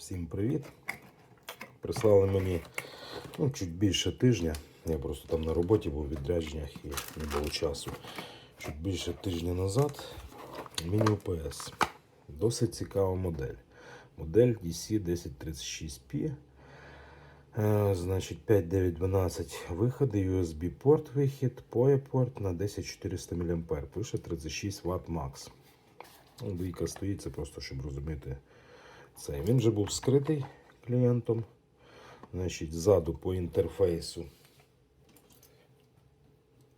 Всім привіт. Прислали мені ну, чуть більше тижня. Я просто там на роботі був у відрядженнях і не було часу. Чуть більше тижня назад міні УПС. Досить цікава модель. Модель DC1036P. Е, Значить, 5912 виходи, USB порт вихід, POE порт на 10400 мА. Пише 36 Вт. Ну, Двійка стоїть, це просто щоб розуміти це. Він вже був скритий клієнтом. Значить, ззаду по інтерфейсу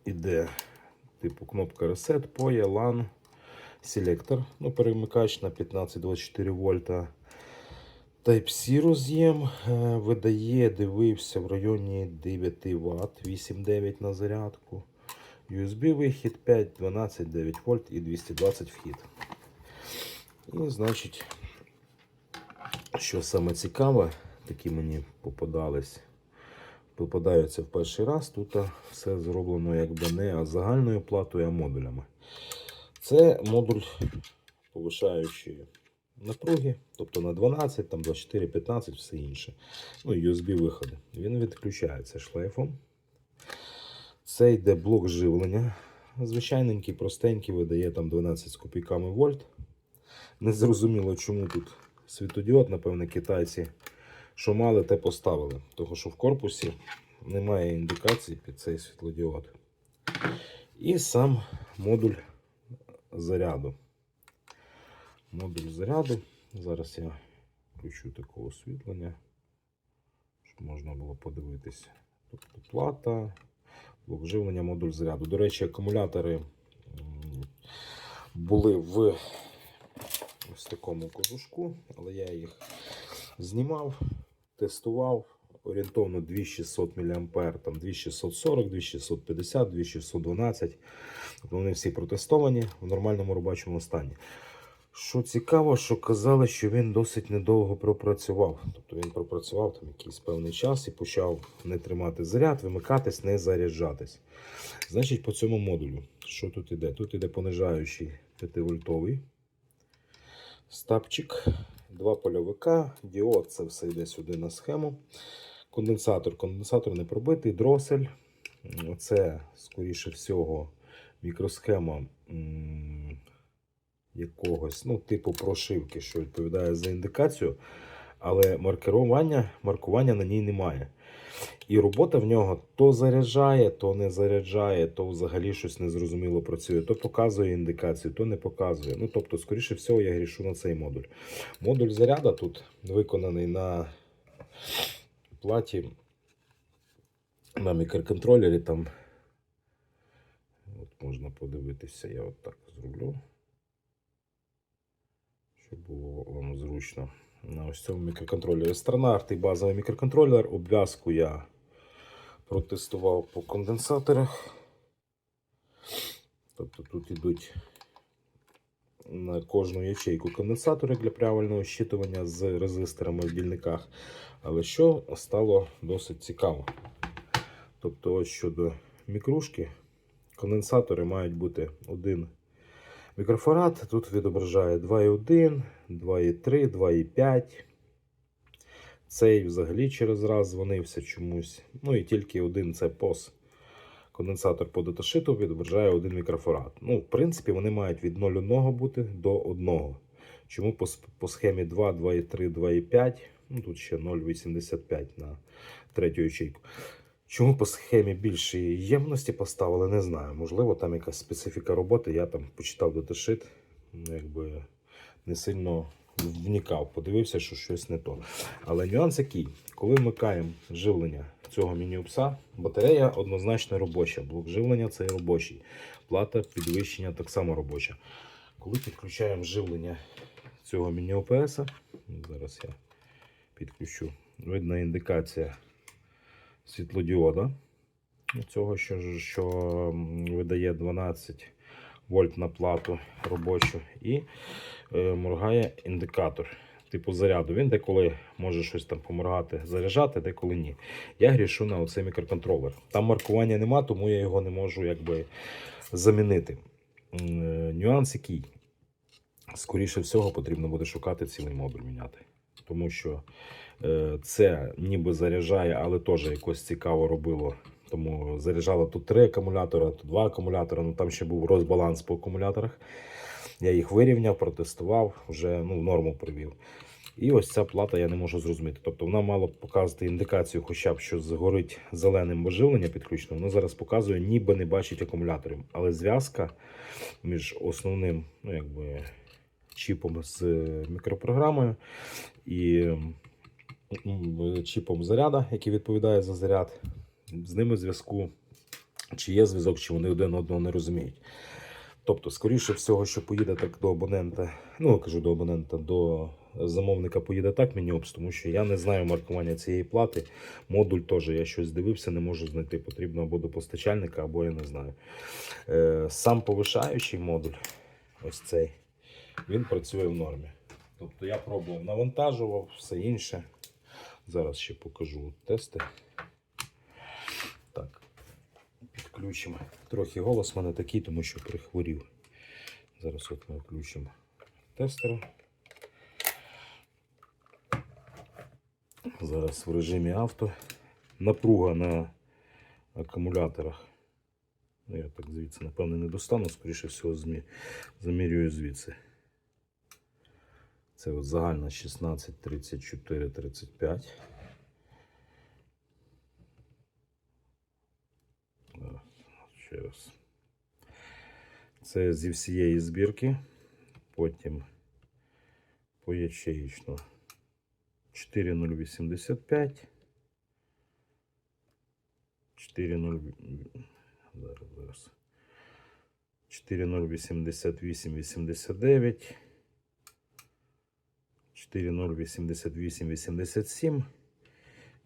іде типу кнопка Reset, POE, LAN, селектор. Ну, перемикач на 15-24 вольта. Type-C роз'єм е, видає, дивився в районі 9 Вт, 8-9 на зарядку. USB вихід 5, 12, 9 вольт і 220 вхід. І, значить, що саме цікаве, такі мені попадались, попадаються в перший раз. Тут все зроблено якби не загальною платою, а модулями. Це модуль повишаючої напруги, тобто на 12, там 24, 15, все інше. Ну і USB виходи. Він відключається шлейфом. Це йде блок живлення. Звичайненький, простенький, видає там 12 з копійками вольт. Незрозуміло, чому тут світодіод, напевне, китайці, що мали, те поставили. Тому що в корпусі немає індикації під цей світлодіод. І сам модуль заряду. Модуль заряду. Зараз я включу таке освітлення, щоб можна було подивитися. Тобто плата, блок модуль заряду. До речі, акумулятори були в ось такому кожушку, але я їх знімав, тестував. Орієнтовно 2600 мА, там 2640, 2650, 2612. Тобто Вони всі протестовані в нормальному робочому стані. Що цікаво, що казали, що він досить недовго пропрацював. Тобто він пропрацював там якийсь певний час і почав не тримати заряд, вимикатись, не заряджатись. Значить, по цьому модулю, що тут іде? Тут іде понижаючий 5-вольтовий стапчик, два польовика, діод, це все йде сюди на схему. Конденсатор, конденсатор не пробитий, дросель. Це, скоріше всього, мікросхема якогось, ну, типу прошивки, що відповідає за індикацію, але маркерування, маркування на ній немає. І робота в нього то заряджає, то не заряджає, то взагалі щось незрозуміло працює, то показує індикацію, то не показує. Ну, тобто, скоріше всього, я грішу на цей модуль. Модуль заряду тут виконаний на платі на мікроконтролері. Там от можна подивитися, я от так зроблю, щоб було вам зручно. На ось цьому мікроконтролері. Стандартний базовий мікроконтролер. Обв'язку я протестував по конденсаторах. Тобто тут йдуть на кожну ячейку конденсатори для правильного щитування з резисторами в дільниках. Але що стало досить цікаво. Тобто, ось щодо мікрушки, конденсатори мають бути один мікрофарад. Тут відображає 2,1, 2,3, 2,5. Цей взагалі через раз дзвонився чомусь. Ну і тільки один це POS. Конденсатор по даташиту відображає один мікрофарад. Ну, в принципі, вони мають від 0,1 бути до 1. Чому по, по схемі 2, 2,3, 2,5, ну тут ще 0,85 на третю ячейку. Чому по схемі більшої ємності поставили, не знаю. Можливо, там якась специфіка роботи. Я там почитав даташит, ну, якби не сильно вникав, подивився, що щось не то. Але нюанс який, коли вмикаємо живлення цього міні-упса, батарея однозначно робоча. Блок живлення це робочий. Плата підвищення так само робоча. Коли підключаємо живлення цього міні-ОПС, зараз я підключу, видна індикація світлодіода. Цього, що, що видає 12 вольт на плату робочу. І е, моргає індикатор типу заряду. Він деколи може щось там поморгати, заряджати, деколи ні. Я грішу на оцей мікроконтролер. Там маркування нема, тому я його не можу якби замінити. Е, Нюанс який? Скоріше всього, потрібно буде шукати цілий модуль міняти. тому що це ніби заряджає, але теж якось цікаво робило. Тому заряджало тут три акумулятора, тут два акумулятора. Ну там ще був розбаланс по акумуляторах. Я їх вирівняв, протестував, вже ну, в норму привів. І ось ця плата я не можу зрозуміти. Тобто вона мала б показувати індикацію, хоча б що згорить зеленим боживлення підключено. Воно зараз показує, ніби не бачить акумуляторів. Але зв'язка між основним, ну якби чіпом з е, мікропрограмою і чіпом заряда, який відповідає за заряд, з ними зв'язку, чи є зв'язок, чи вони один одного не розуміють. Тобто, скоріше всього, що поїде так до абонента, ну кажу до абонента, до замовника поїде так Мініопс, тому що я не знаю маркування цієї плати. Модуль теж я щось дивився, не можу знайти. Потрібно або до постачальника, або я не знаю. Е, сам повишаючий модуль, ось цей, він працює в нормі. Тобто я пробував, навантажував, все інше. Зараз ще покажу тести. Так, підключимо. Трохи голос в мене такий, тому що прихворів. Зараз от ми включимо тестера. Зараз в режимі авто. Напруга на акумуляторах. Ну, я так звідси, напевно, не достану, скоріше всього, замірюю звідси. Це от загальна 16, 34, 35. Зараз, Ще раз. Це зі всієї збірки. Потім поячеїчно 4085. 40 зараз, зараз. 4088 89 4088 87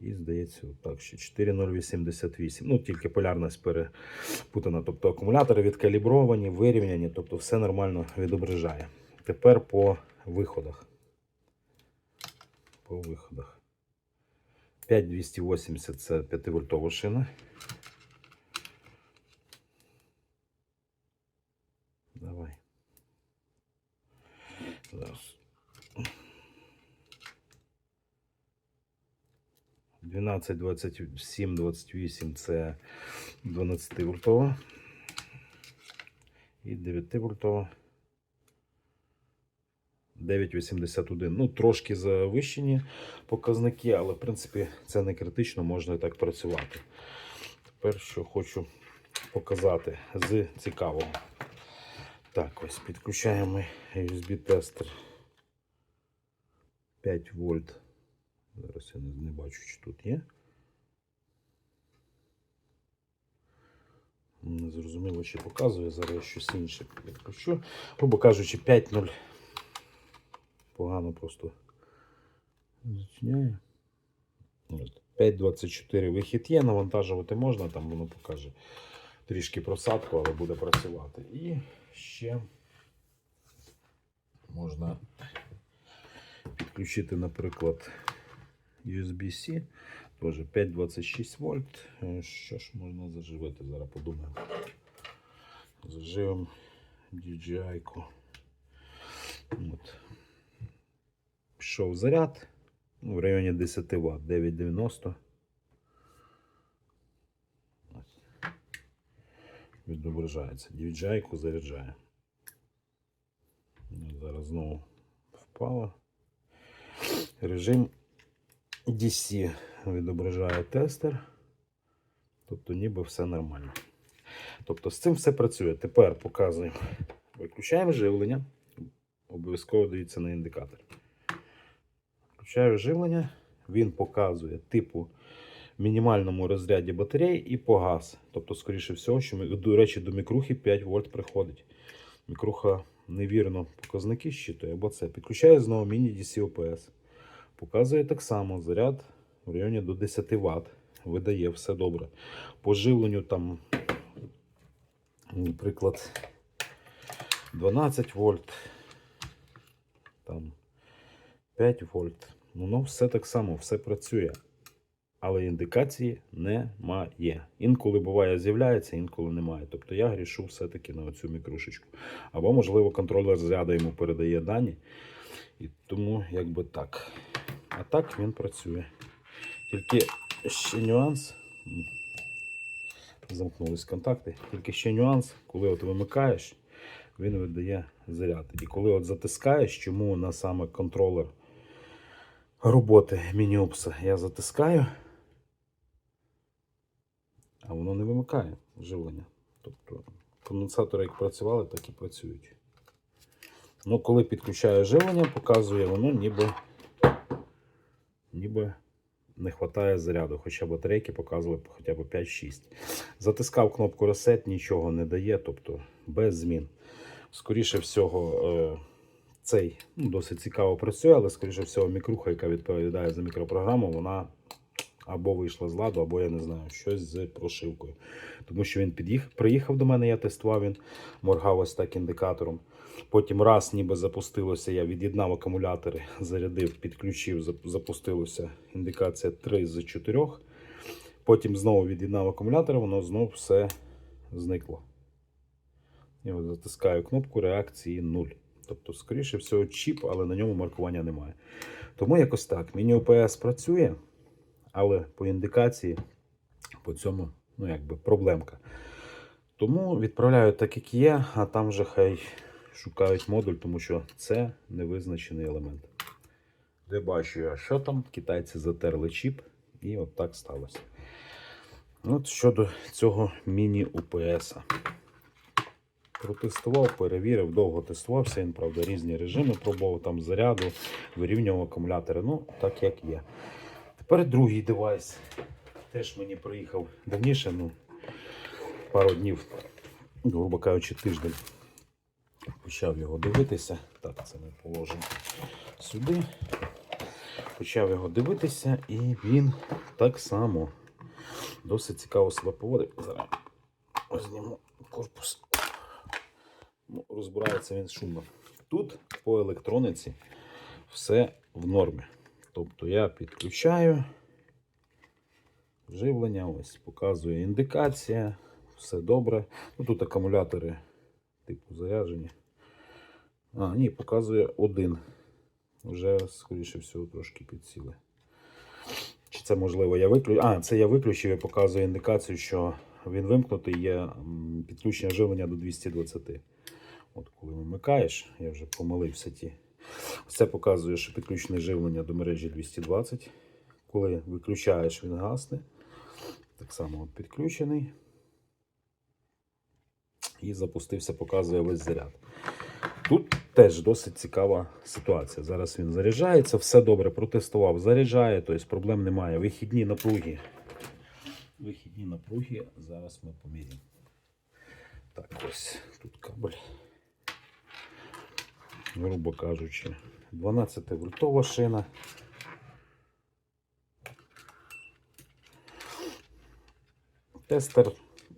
і здається, так, ще 4088. Ну, тільки полярність перепутана. Тобто акумулятори відкалібровані, вирівняні, тобто все нормально відображає. Тепер по виходах. По виходах. 5280 це 5 вольтова шина. Давай. Зараз. 12, 27, 28 це 12 вольтова. І 9 вольтова. 9,81. Ну, трошки завищені показники, але в принципі це не критично, можна і так працювати. Тепер що хочу показати з цікавого. Так, ось підключаємо USB-тестер 5 вольт. Зараз я не, бачу, чи тут є. Не зрозуміло, чи показує. Зараз щось інше підключу. Грубо кажучи, 5.0. Погано просто зачиняє. 5.24 вихід є, навантажувати можна, там воно покаже трішки просадку, але буде працювати. І ще можна підключити, наприклад, USB-C, теж 5,26 вольт. Е, Що ж можна заживити? Зараз подумаємо. Заживемо DJI-ку. Пішов заряд ну, в районі 10 Вт, 9,90. Відображається. DJI-ку заряджає. Зараз знову впало. Режим DC відображає тестер. Тобто ніби все нормально. Тобто з цим все працює. Тепер показуємо. Виключаємо живлення. Обов'язково дивіться на індикатор. Включаю живлення. Він показує типу мінімальному розряді батареї і погас. Тобто, скоріше всього, що до речі, до мікрухи 5 вольт приходить. Мікруха невірно показники щитує, або це. Підключаю знову міні-DC OPS. Показує так само заряд в районі до 10 Вт. Видає все добре. По живленню там, наприклад, 12 вольт, там 5 вольт. Воно все так само, все працює. Але індикації немає. Інколи буває з'являється, інколи немає. Тобто я грішу все-таки на оцю мікрушечку. Або, можливо, контролер заряду йому передає дані. І тому якби так. А так він працює. Тільки ще нюанс. Замкнулись контакти. Тільки ще нюанс, коли от вимикаєш, він видає заряд. І коли от затискаєш, чому на саме контролер роботи мініопса я затискаю, а воно не вимикає живлення. Тобто конденсатори як працювали, так і працюють. Ну, коли підключаю живлення, показує воно ніби, ніби не вистачає заряду, хоча батарейки показували хоча б 5-6. Затискав кнопку Reset, нічого не дає, тобто без змін. Скоріше всього, е, цей ну, досить цікаво працює, але скоріше всього, мікруха, яка відповідає за мікропрограму, вона або вийшла з ладу, або я не знаю, щось з прошивкою. Тому що він під'їхав, приїхав до мене, я тестував, він моргав ось так індикатором. Потім раз ніби запустилося, я від'єднав акумулятори, зарядив, підключив, запустилося індикація 3 з 4. Потім знову від'єднав акумулятор, воно знову все зникло. От затискаю кнопку реакції 0. Тобто, скоріше всього, чіп, але на ньому маркування немає. Тому якось так. Міні ОПС працює, але по індикації по цьому, ну якби проблемка. Тому відправляю так, як є, а там вже хай шукають модуль, тому що це невизначений елемент. Де бачу я, що там, китайці затерли чіп, і от так сталося. От щодо цього міні-УПС. Протестував, перевірив, довго тестувався. Він, правда, різні режими пробував там заряду, вирівнював акумулятори. Ну, так як є. Тепер другий девайс. Теж мені приїхав давніше, ну, пару днів, грубо кажучи, тиждень. Почав його дивитися. Так, це ми положимо сюди. Почав його дивитися, і він так само досить цікаво себе поводить. Зараз зніму корпус. Ну, розбирається він шумно. Тут по електрониці все в нормі. Тобто я підключаю живлення, ось показує індикація, все добре. Ну, тут акумулятори типу заряджені. А, ні, показує один. Вже, скоріше всього, трошки підсіли. Чи це можливо я виключив? А, це я виключив і показує індикацію, що він вимкнутий, є підключення живлення до 220. От коли вимикаєш, я вже помилився ті. Це показує, що підключене живлення до мережі 220. Коли виключаєш, він гасне. Так само от підключений. І запустився, показує весь заряд. Тут теж досить цікава ситуація. Зараз він заряджається, все добре, протестував, заряджає, тобто проблем немає. Вихідні напруги. Вихідні напруги зараз ми поміряємо. Так, ось тут кабель. Грубо кажучи, 12 вольтова шина. Тестер,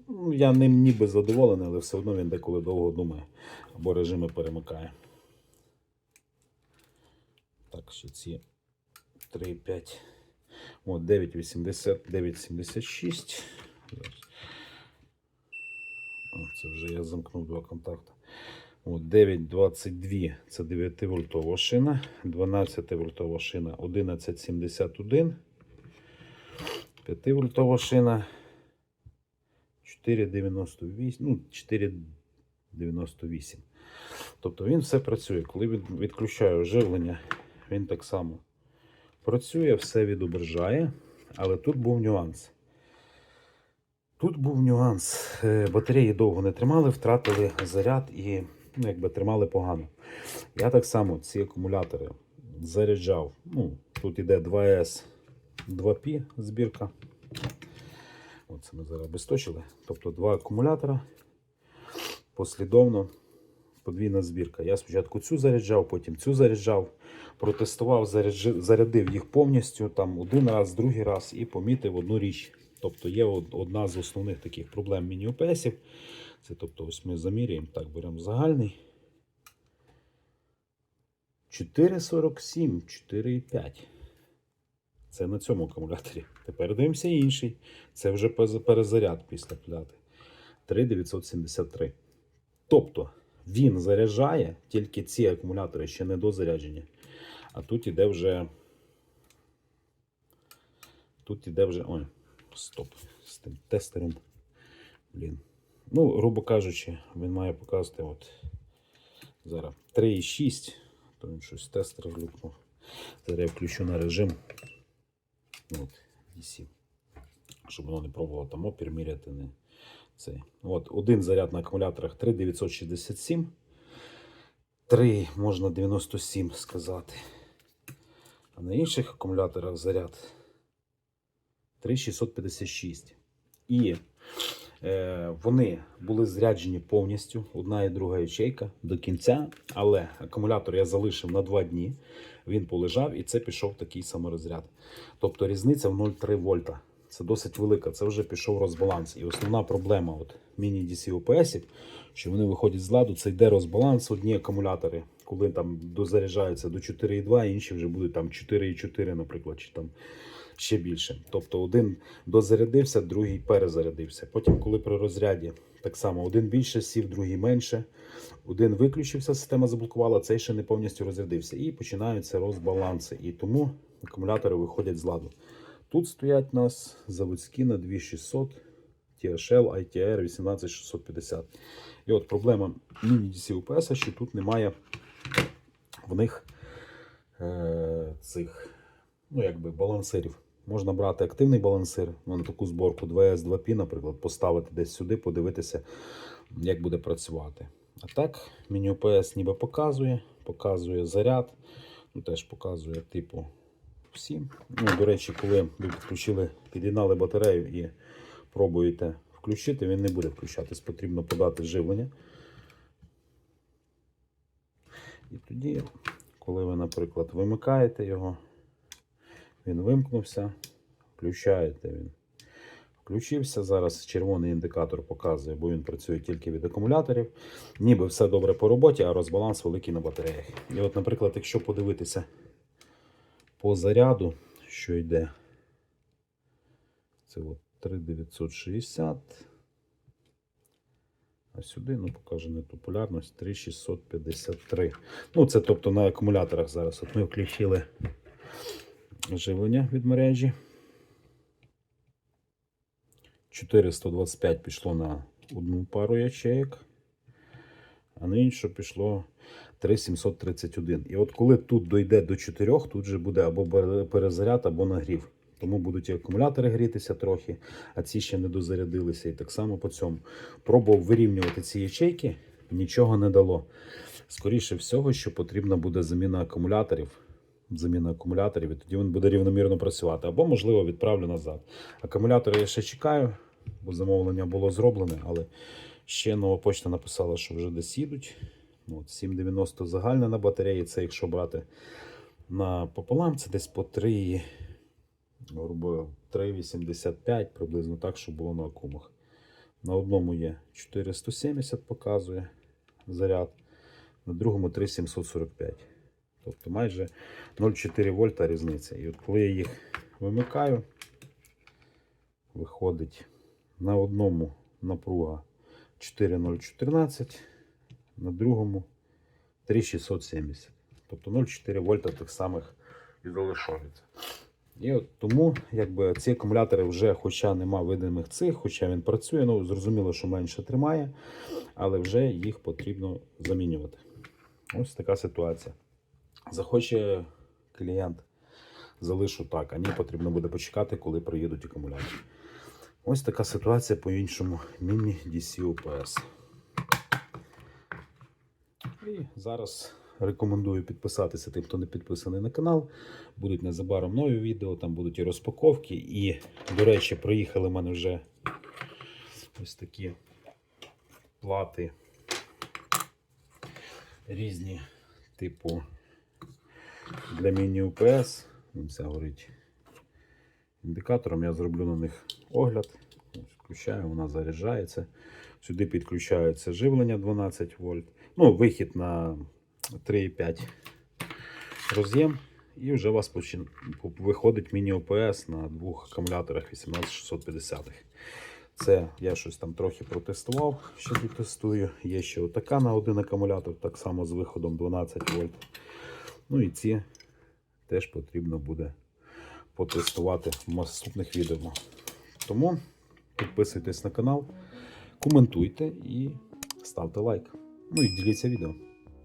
ну, я ним ніби задоволений, але все одно він деколи довго думає або режими перемикає. Так, ще ці 3,5. От 9,80, 9,76. О, Це вже я замкнув два контакти. От 9,22 це 9 вольтова шина, 12 вольтова шина 11,71, 5 вольтова шина 4,98, ну 4,98. Тобто він все працює. Коли від- відключаю живлення, він так само працює, все відображає. Але тут був нюанс. Тут був нюанс. Е, Батареї довго не тримали, втратили заряд і якби тримали погано. Я так само ці акумулятори заряджав. Ну, тут іде 2S 2P збірка. Оце ми зараз обесточили. Тобто два акумулятора послідовно подвійна збірка. Я спочатку цю заряджав, потім цю заряджав, протестував, зарядив їх повністю там один раз, другий раз і помітив одну річ. Тобто є одна з основних таких проблем міні-ОПСів. Це тобто, ось ми заміряємо, так, беремо загальний. 4,47, 4,5. Це на цьому акумуляторі. Тепер дивимося інший. Це вже перезаряд після плати. 3,973. Тобто він заряджає, тільки ці акумулятори ще не дозаряджені. А тут іде вже Тут іде вже. Ой, стоп. З тим тестером. Блін. Ну, грубо кажучи, він має показати от зараз 3,6. То він щось тестер глюкнув. Зараз я включу на режим. От, DC. Щоб воно не пробувало там опір міряти. Не цей. От, один заряд на акумуляторах 3,967. 3 можна 97 сказати. А на інших акумуляторах заряд 3,656. І вони були зряджені повністю, одна і друга ячейка до кінця. Але акумулятор я залишив на 2 дні. Він полежав і це пішов такий саморозряд. Тобто різниця в 0,3 вольта. Це досить велика, це вже пішов розбаланс. І основна проблема міні-DC OPS, що вони виходять з ладу, це йде розбаланс. Одні акумулятори, коли там дозаряджаються до 4,2, інші вже будуть там 4,4, наприклад, чи там ще більше. Тобто один дозарядився, другий перезарядився. Потім, коли при розряді так само один більше сів, другий менше. Один виключився, система заблокувала, цей ще не повністю розрядився. І починаються розбаланси. І тому акумулятори виходять з ладу. Тут стоять у нас заводські на 2600 THL ITR 18650. І от проблема міні-DC UPS, що тут немає в них е, цих ну, якби балансирів. Можна брати активний балансир, ну, на таку зборку 2S, 2P, наприклад, поставити десь сюди, подивитися, як буде працювати. А так, міні UPS ніби показує, показує заряд, ну, теж показує типу всі. Ну, до речі, коли ви підключили, під'єднали батарею і пробуєте включити, він не буде включатись, потрібно подати живлення. І тоді, коли ви, наприклад, вимикаєте його, він вимкнувся, включаєте він. Включився. Зараз червоний індикатор показує, бо він працює тільки від акумуляторів. Ніби все добре по роботі, а розбаланс великий на батареях. І от, наприклад, якщо подивитися по заряду, що йде, це от 3960. А сюди, ну, покаже не популярність 3653. Ну, це тобто на акумуляторах зараз. От ми включили живлення від мережі. 425 пішло на одну пару ячеек, а на іншу пішло 3731. І от коли тут дойде до 4, тут же буде або перезаряд, або нагрів. Тому будуть і акумулятори грітися трохи, а ці ще не дозарядилися. І так само по цьому. Пробував вирівнювати ці ячейки, нічого не дало. Скоріше всього, що потрібна буде заміна акумуляторів. Заміна акумуляторів, і тоді він буде рівномірно працювати. Або, можливо, відправлю назад. Акумулятори я ще чекаю, бо замовлення було зроблене, але ще нова почта написала, що вже десь їдуть. Ну, От, 7,90 загальна на батареї. Це якщо брати на пополам, це десь по 3, грубо 3,85, приблизно так, щоб було на акумах. На одному є 470 показує заряд, на другому 3,745. Тобто майже 0,4 вольта різниця. І от коли я їх вимикаю, виходить на одному напруга 4,014, на другому 3,670. Тобто 0,4 вольта тих самих і залишається. І от тому якби, ці акумулятори вже, хоча нема видимих цих, хоча він працює, ну зрозуміло, що менше тримає, але вже їх потрібно замінювати. Ось така ситуація. Захоче клієнт, залишу так, а ні, потрібно буде почекати, коли приїдуть акумулятори. Ось така ситуація по іншому міні DC UPS. І зараз рекомендую підписатися тим, хто не підписаний на канал. Будуть незабаром нові відео, там будуть і розпаковки. І, до речі, приїхали в мене вже ось такі плати різні, типу для міні-УПС. Це горить індикатором. Я зроблю на них огляд. Включаю, вона заряджається. Сюди підключається живлення 12 вольт. Ну, вихід на 3,5 роз'єм. І вже у вас виходить міні-ОПС на двох акумуляторах 18650. Це я щось там трохи протестував, ще дотестую. Є ще отака на один акумулятор, так само з виходом 12 вольт. Ну і ці теж потрібно буде потестувати в наступних відео. Тому підписуйтесь на канал, коментуйте і ставте лайк. Ну і діліться відео.